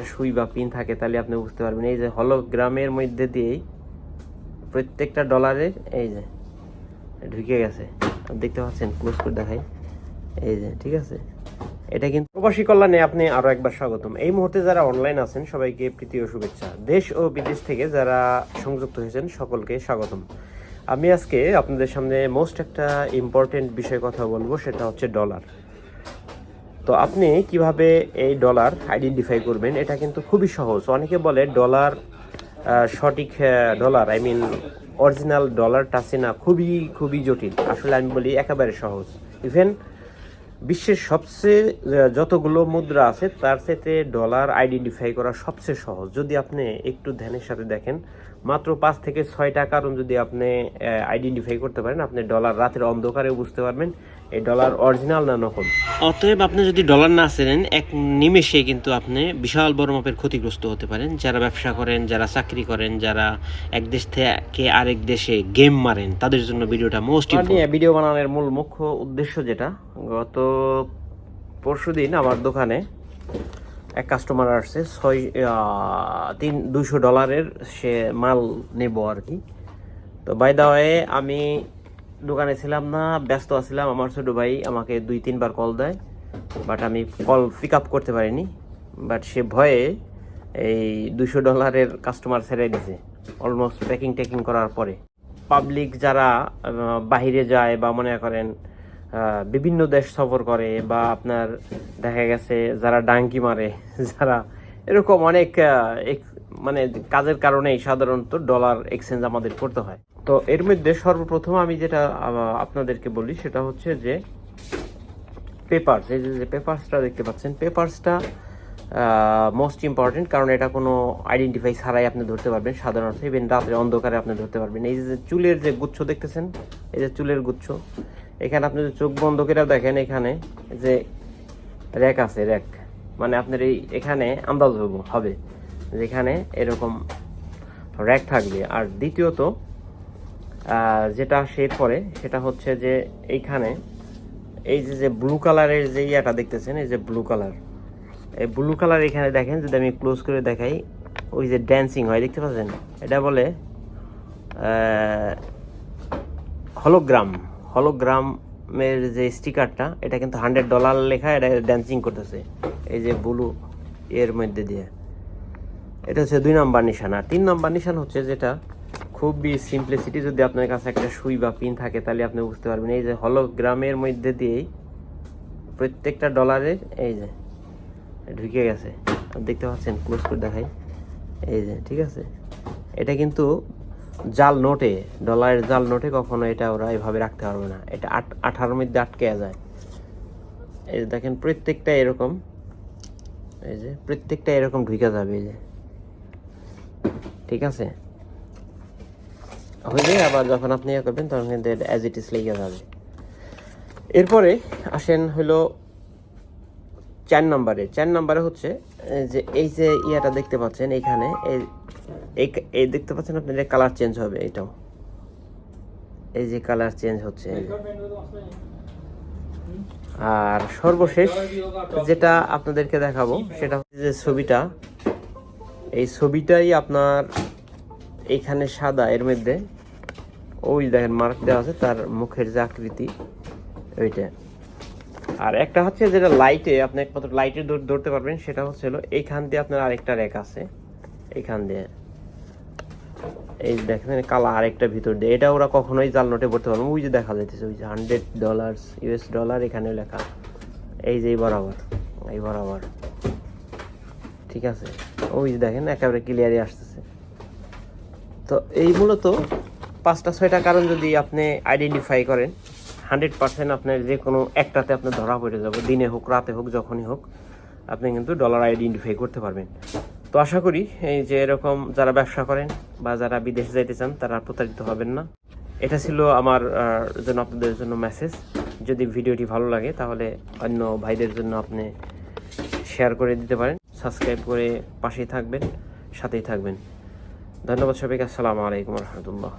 একটা সুই বা পিন থাকে, তাহলে আপনি বুঝতে পারবেন। এই যে হলোগ্রামের মধ্যে দিয়েই প্রত্যেকটা ডলারের এই যে ঢুকে গেছে। দেখতে পাচ্ছেন ক্লোজ করে দেখাই। এই যে, ঠিক আছে? এটা কিন্তু প্রবাসী কল্যাণে আপনি আরও একবার স্বাগতম। এই মুহূর্তে যারা অনলাইন আছেন, সবাইকে প্রীতি ও শুভেচ্ছা। দেশ ও বিদেশ থেকে যারা সংযুক্ত হয়েছেন, সকলকে স্বাগতম। আমি আজকে আপনাদের সামনে মোস্ট একটা ইম্পর্টেন্ট বিষয় কথা বলব, সেটা হচ্ছে ডলার তো আপনি কীভাবে এই ডলার আইডেন্টিফাই করবেন? এটা কিন্তু খুবই সহজ। অনেকে বলে ডলার সঠিক ডলার আই মিন অরিজিনাল ডলারটা চেনা খুবই খুবই জটিল। আসলে আমি বলি একেবারে সহজ। ইভেন বিশ্বের সবচেয়ে যতগুলো মুদ্রা আছে, তার সাথে ডলার আইডেন্টিফাই করা সবচেয়ে সহজ। যদি আপনি একটু ধ্যানের সাথে দেখেন, মাত্র পাঁচ থেকে ছয়টা কারণ যদি আপনি আইডেন্টিফাই করতে পারেন, আপনি ডলার রাতের অন্ধকারেও বুঝতে পারবেন। এই ডলার অরিজিনাল না নকল অতএব আপনি যদি ডলার না চেনেন এক নিমেষে কিন্তু আপনি বিশাল বড় মাপের ক্ষতিগ্রস্ত হতে পারেন। যারা ব্যবসা করেন যারা চাকরি করেন যারা এক দেশ থেকে আরেক দেশে গেম মারেন তাদের জন্য ভিডিওটা মোস্ট ভিডিও বানানোর মূল মুখ্য উদ্দেশ্য যেটা গত পরশুদিন আমার দোকানে এক কাস্টমার আসছে ছয় তিন দুশো ডলারের সে মাল নেব আর কি। তো বাই দা ওয়ে আমি দোকানে ছিলাম না, ব্যস্ত আছিলাম। আমার ছোট ভাই আমাকে দুই, তিনবার কল দেয় বাট আমি কল পিক আপ করতে পারিনি। বাট সে ভয়ে এই দুশো ডলারের কাস্টমার ছেড়ে দিছে অলমোস্ট প্যাকিং ট্যাকিং করার পরে। পাবলিক যারা বাহিরে যায় বা মনে করেন বিভিন্ন দেশ সফর করে বা আপনার দেখা গেছে যারা ডাঙ্কি মারে, যারা এরকম অনেক মানে কাজের কারণেই সাধারণত ডলার এক্সচেঞ্জ আমাদের করতে হয়। তো এর মধ্যে সর্বপ্রথম আমি যেটা আপনাদেরকে বলি সেটা হচ্ছে যে পেপারস এই যে পেপারসটা দেখতে পাচ্ছেন পেপারসটা মোস্ট ইম্পর্টেন্ট কারণ এটা কোনো আইডেন্টিফাই ছাড়াই আপনি ধরতে পারবেন। সাধারণত ইভেন রাতের অন্ধকারে আপনি ধরতে পারবেন। এই যে চুলের যে গুচ্ছ দেখতেছেন, এই যে চুলের গুচ্ছ, এখানে আপনি যদি চোখ বন্ধ করে দেখেন, এখানে যে র্যাক আছে, র্যাক মানে আপনার এই, এখানে আন্দাজ হবে। যেখানে এরকম র্যাক থাকবে। আর দ্বিতীয়ত যেটা শেড পরে, সেটা হচ্ছে যে এইখানে এই যে যে ব্লু কালারের যে ইয়াটা দেখতেছেন, এই যে ব্লু কালার এই ব্লু কালার এখানে দেখেন, যদি আমি ক্লোজ করে দেখাই, ওই যে ড্যান্সিং হয়, দেখতে পাচ্ছেন? এটা বলে হলোগ্রাম হলোগ্রামের যে স্টিকারটা এটা কিন্তু হান্ড্রেড ডলার লেখা, এটা ড্যান্সিং করতেছে। এই যে ব্লু এর মধ্যে দিয়ে। এটা হচ্ছে দুই নম্বর নিশান। তিন নম্বর নিশান হচ্ছে যেটা খুবই সিম্পলিসিটি যদি আপনার কাছে একটা সুই বা পিন থাকে, তাহলে আপনি বুঝতে পারবেন। এই যে হলোগ্রামের মধ্যে দিয়েই প্রত্যেকটা ডলারের এই যে, ঢুকে গেছে। দেখতে পাচ্ছেন? ক্লোজ করে দেখাই। এই যে, ঠিক আছে? এটা কিন্তু জাল নোটে ডলারের জাল নোটে কখনো এটা ওরা এভাবে রাখতে পারবে না। এটা আট, আঠারোর মধ্যে আটকে যায়। এই দেখেন, প্রত্যেকটা এরকম, এই যে, প্রত্যেকটা এরকম ঢুকে যাবে, এই যে। ঠিক আছে? হয়ে যায়, আবার যখন আপনি ইয়ে করবেন, তখন কিন্তু অ্যাজ ইট ইস লেগে যাবে। এরপরে আসেন হলো চার নম্বরে। চার নম্বরে হচ্ছে যে এই যে ইয়াটা দেখতে পাচ্ছেন এখানে, এই দেখতে পাচ্ছেন আপনার কালার চেঞ্জ হবে এটাও। এই যে কালার চেঞ্জ হচ্ছে। আর সর্বশেষ যেটা আপনাদেরকে দেখাবো, সেটা হচ্ছে যে ছবিটা এই ছবিটাই আপনার এইখানে সাদা, এর মধ্যে ওই দেখেন মার্ক দেওয়া আছে, তার মুখের যে আকৃতি, ওইটা। আর একটা হচ্ছে যেটা লাইটে আপনি একমাত্র লাইটে ধরতে পারবেন, সেটা হচ্ছে এইখান দিয়ে আপনার আরেকটা র্যাক আছে এইখান দিয়ে। এই দেখেন কালা আরেকটা ভিতর দিয়ে। এটা ওরা কখনোই জাল নোটে ভরতে পারবে। ওই যে দেখা যাইতেছে, ওই যে হান্ড্রেড ডলার ইউএস ডলার এখানে লেখা। এই যে, এই বরাবর এই বরাবর। ঠিক আছে। ওই দেখেন, একেবারে ক্লিয়ারই আসতেছে। তো এই মূলত পাঁচটা, ছয়টা কারণ যদি আপনি আইডেন্টিফাই করেন হান্ড্রেড পার্সেন্ট আপনার যে কোনো একটাতে আপনি ধরা পড়ে যাবে। দিনে হোক, রাতে হোক, যখনই হোক, আপনি কিন্তু ডলার আইডেন্টিফাই করতে পারবেন। তো আশা করি এই যে এরকম যারা ব্যবসা করেন বা যারা বিদেশে যাইতে চান, তারা প্রতারিত হবেন না। এটা ছিল আমার জন্য আপনাদের জন্য মেসেজ যদি ভিডিওটি ভালো লাগে, তাহলে অন্য ভাইদের জন্য আপনি শেয়ার করে দিতে পারেন। সাবস্ক্রাইব করে পাশেই থাকবেন সাথেই থাকবেন। ধন্যবাদ সবাইকে আসসালামু আলাইকুম রহমতুল্লাহ।